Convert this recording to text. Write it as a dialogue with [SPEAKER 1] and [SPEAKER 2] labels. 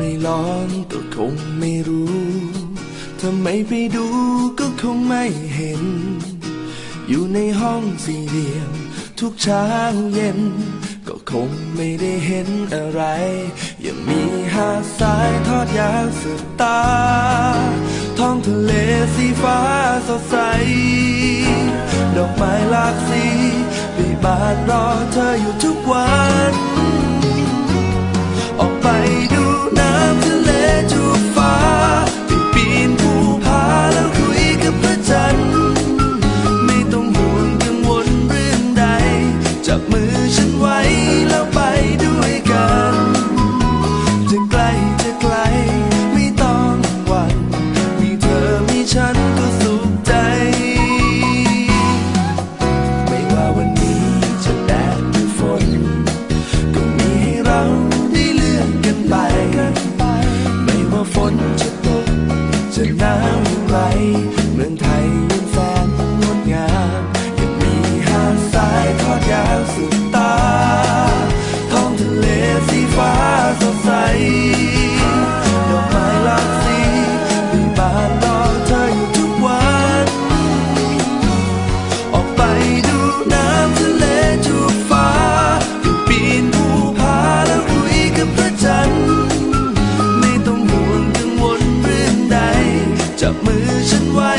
[SPEAKER 1] ไม่ลอนก็คงไม่รู้ ถ้าไม่ไปดูก็คงไม่เห็น อยู่ในห้องสี่เหลี่ยมทุกเช้าเย็น ก็คงไม่ได้เห็นอะไร ยังมีหาสายทอดยาวสุดตา ท้องทะเลสีฟ้าสดใส ดอกไม้หลากสีบีบานรอเธออยู่ทุกวัน tonight I'm right? จับมือฉันไว้